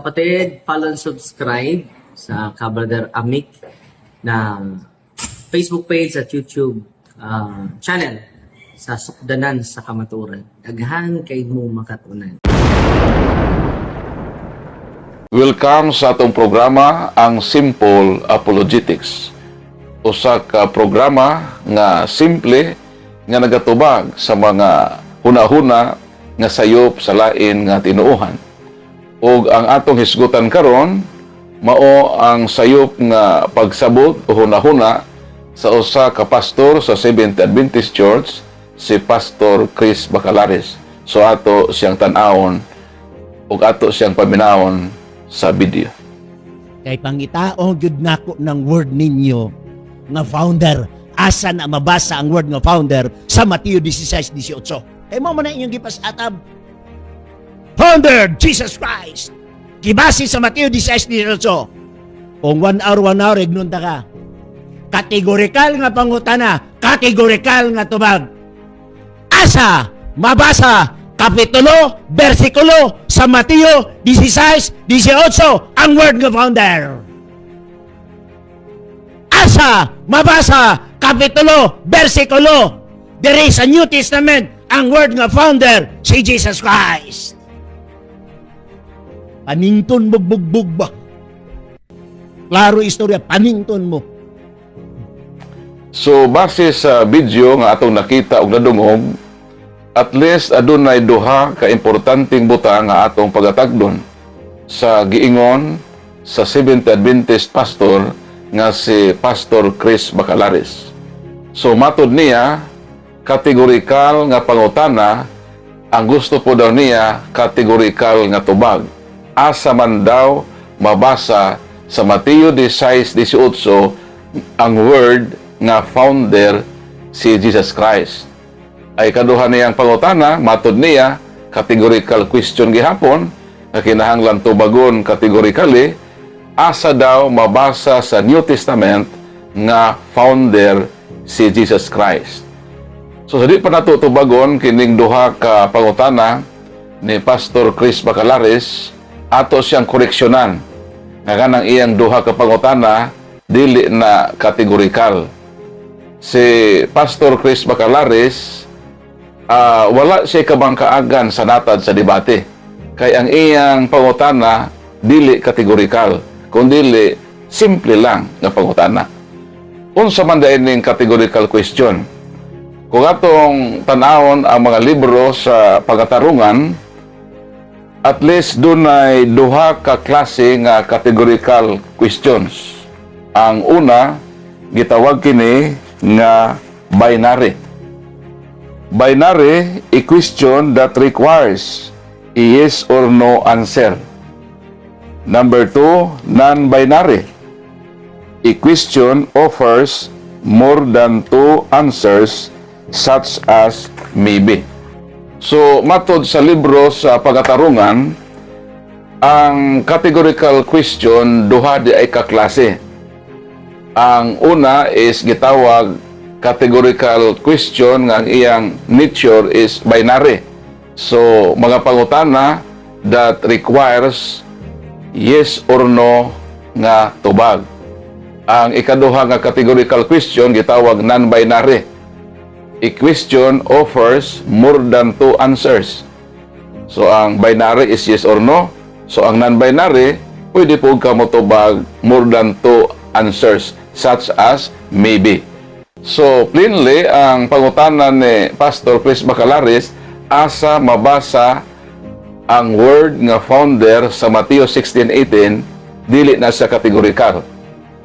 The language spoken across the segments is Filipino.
Kapatid, follow and subscribe sa Kabrader Amik na Facebook page at YouTube ah, channel sa Sukdanan sa Kamaturan. Daghan kay mo makatunan. Welcome sa atong programa ang Simple Apologetics. Usa ka programa nga simple nga nagatubag sa mga hunahuna nga sayop sa lain nga tinuohan. Ug ang atong hisgutan karon mao ang sayop nga pagsabot o hunahuna sa usa ka pastor sa Seventh Adventist Church si Pastor Chris Bacalares. So ato siyang tan-awon ug ato siyang paminawon sa video. kay pangitaong gyud nako ng word ninyo nga founder asa na mabasa ang word nga founder sa Mateo 16:18 kay mo man na inyong gipasatab founder Jesus Christ. Gibase sa Mateo 16:18 kung one hour one hour ignunta ka. Kategorikal nga pangutana kategorikal nga tubag. Asa mabasa kapitulo bersikulo sa Mateo 16 18 ang word nga founder. Asa mabasa kapitulo bersikulo diri sa New Testament ang word nga founder si Jesus Christ panington bugbugbog ba klaro istorya panington mo So base sa video nga atong nakita og nadungog, at least adunay duha ka importanteng buta nga atong pagatagdon sa giingon sa Seventh Adventist pastor nga si Pastor Chris Bacalares. So matod niya kategorikal nga pangutana ang gusto po daw niya kategorikal nga tubag. Asa man daw mabasa sa Mateo 16:18 ang word nga founder si Jesus Christ. Ay kaduha niyang pangutana, matod niya, categorical question gihapon, nga kinahanglan tubagon categorically, asa daw mabasa sa New Testament nga founder si Jesus Christ. So sa di pa nato tubagon kining duha ka pangutana ni Pastor Chris Bacalares, ato siyang koreksyonan nga kanang iyang duha ka pangutana dili na kategorikal si Pastor Chris Bacalares ah, wala siya kabangkaagan sa natad sa debate. Kay ang iyang pangutana dili kategorikal, kundi simple lang nga pangutana. Unsa man dayon categorical question? Kung atong tanawon ang mga libro sa pagatarungan, at least dunay duha ka klase nga categorical questions. Ang una, gitawag kini nga binary. Binary, a question that requires a yes or no answer. Number two, non-binary. A question offers more than two answers such as maybe. So, matod sa libro sa pagatarungan, ang categorical question duha di ay kaklase. Ang una is gitawag categorical question nga ang iyang nature is binary. So, mga pangutana that requires yes or no nga tubag. Ang ikaduha nga categorical question gitawag non-binary. A question offers more than two answers. So, ang binary is yes or no. So, ang non-binary, pwede po ka mo tubag more than two answers such as maybe. So, plainly, ang pangutanan ni Pastor Chris Bacalares, asa mabasa ang word nga founder sa Mateo 16:18 dili na sa kategorikal.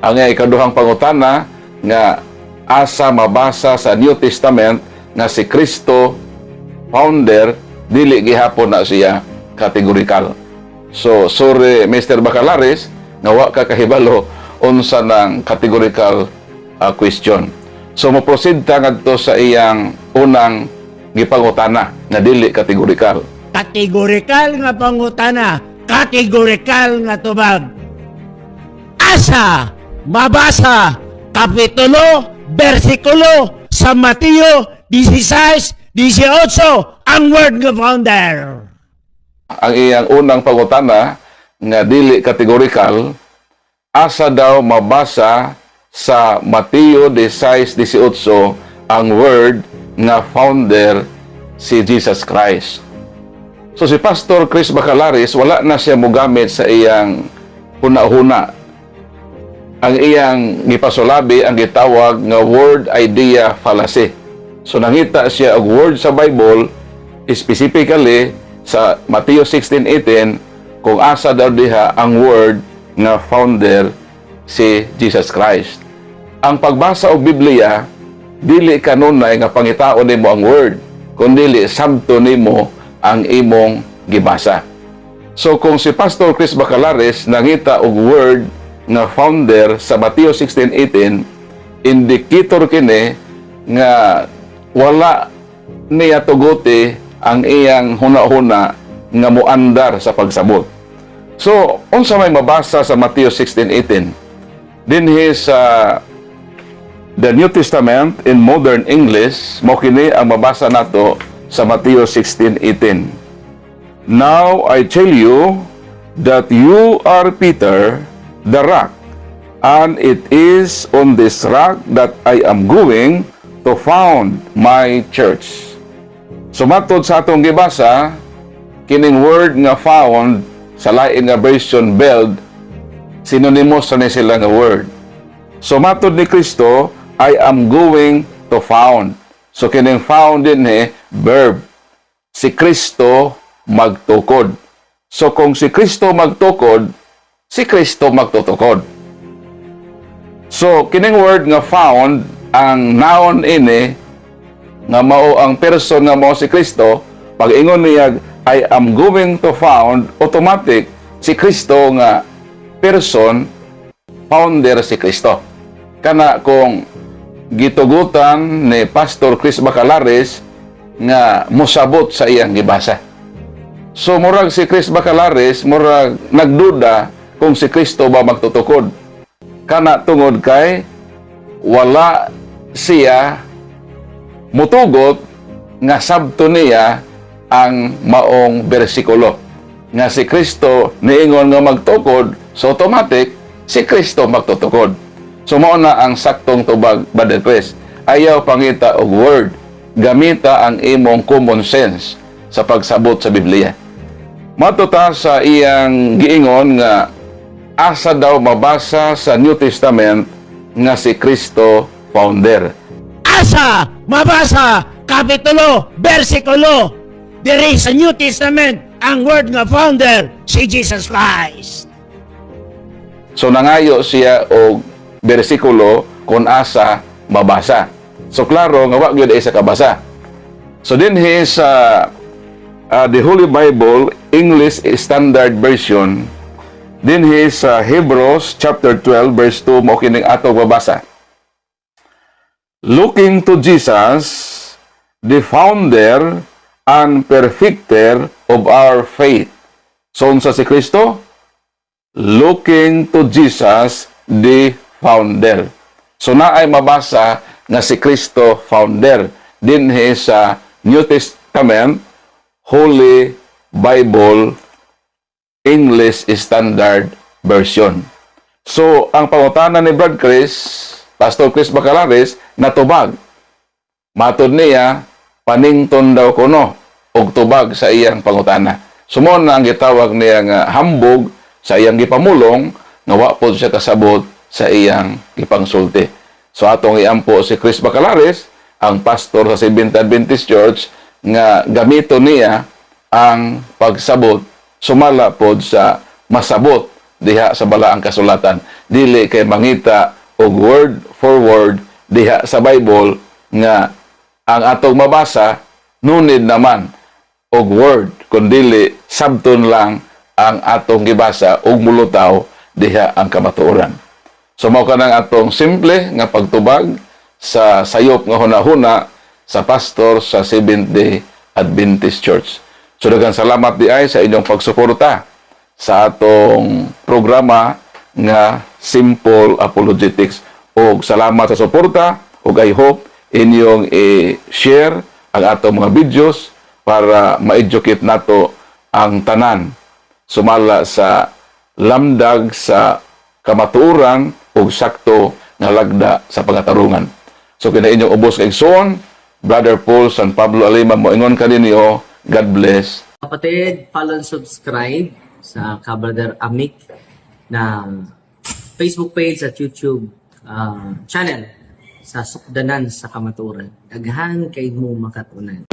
Ang ikaduhang pangutana nga asa mabasa sa New Testament nga si Kristo founder dili gihapon na siya kategorikal. So, sorry Mr. Bacalares, nga wa ka kahibalo unsa ng categorical uh, question. So mo-proceed ta ngadto sa iyang unang gipangutana nga dili kategorikal. kategorikal nga pangutana kategorikal nga tubag asa mabasa kapitulo bersikulo sa Mateo 16 18 ang word nga founder Ang iyang unang pangutana nga dili kategorikal asa daw mabasa sa Mateo 16:18 ang word nga founder si Jesus Christ. So si Pastor Chris Bacalaris wala na siya mogamit sa iyang huna-huna. Ang iyang gipasulabi ang gitawag nga word idea fallacy. So nangita siya og word sa Bible specifically sa Mateo 16:18 kung asa daw diha ang word nga founder si Jesus Christ. Ang pagbasa og Biblia dili kanunay nga pangitaon nimo ang word, kundi sabto nimo ang imong gibasa. So kung si Pastor Chris Bacalares nangita og word nga founder sa Mateo 16:18, indicator kini nga wala niya tuguti ang iyang huna-huna nga muandar sa pagsabot. So, unsa may mabasa sa Mateo 16:18? Dinhi sa the New Testament in modern English, mo kini ang mabasa nato sa Mateo 16:18. Now I tell you that you are Peter, the rock, and it is on this rock that I am going to found my church. Sumatod sa atong gibasa, kining word nga found sa lain nga version build, synonymous sa ni sila nga word. Sumatod ni Kristo, I am going to found. So kining found din eh, verb. Si Kristo magtukod. So kung si Kristo magtukod, si Kristo magtutukod. So kining word nga found, ang noun ini nga mao ang person nga mao si Kristo, pag ingon niya I am going to found automatic si Kristo nga person founder si Kristo. Kana kung gitugutan ni Pastor Chris Bacalares nga musabot sa iyang gibasa. So murag si Chris Bacalares murag nagduda kung si Kristo ba magtutukod. Kana tungod kay wala siya mutugot nga sabto niya ang maong bersikulo. Nga si Kristo niingon nga magtukod so automatic si Kristo magtutukod. So mao na ang saktong tubag Brother Chris. Ayaw pangita og word. Gamita ang imong common sense sa pagsabot sa Biblia. Matuta sa iyang giingon nga asa daw mabasa sa New Testament nga si Kristo founder asa mabasa kapitulo bersikulo diri sa New Testament ang word nga founder si Jesus Christ. So nangayo siya og bersikulo kung asa mabasa. So klaro nga wa gyud ay sa kabasa. So dinhi sa uh, the Holy Bible English Standard Version dinhi sa Hebrews chapter 12 verse 2 mo kining ato babasa. Looking to Jesus, the founder and perfecter of our faith. So unsa si Kristo? looking to Jesus, the founder. So naay mabasa nga si Kristo founder dinhi sa New Testament Holy Bible English Standard Version. So ang pangutana ni Brad Chris, Pastor Chris Bacalares, natubag. Matod niya, panington daw kuno og tubag sa iyang pangutana. Sumo na ang gitawag niya nga hambog sa iyang gipamulong nga wa pod siya kasabot sa iyang gipangsulti. So atong iampo si Chris Bacalares, ang pastor sa Seventh Adventist Church nga gamito niya ang pagsabot sumala pod sa masabot diha sa balaang kasulatan dili kay mangita og word for word diha sa Bible nga ang atong mabasa nunid naman og word kundili sabton lang ang atong gibasa ug mulutaw diha ang kamatuoran. So mao kanang atong simple nga pagtubag sa sayop nga hunahuna sa pastor sa Seventh Day Adventist Church. So daghang salamat di ay sa inyong pagsuporta sa atong programa nga Simple Apologetics. Og salamat sa suporta ug I hope inyong i-share ang atong mga videos para ma-educate nato ang tanan sumala sa lamdag sa kamatuoran ug sakto nga lagda sa pangatarungan. So kina inyong ubos kay Igsoon, Brother Paul San Pablo Alima mo ingon kaninyo, God bless. Kapatid, follow and subscribe sa Kabrother Amik na Facebook page at YouTube uh, channel sa Sukdanan sa Kamaturan. Daghan kay mo makatunan.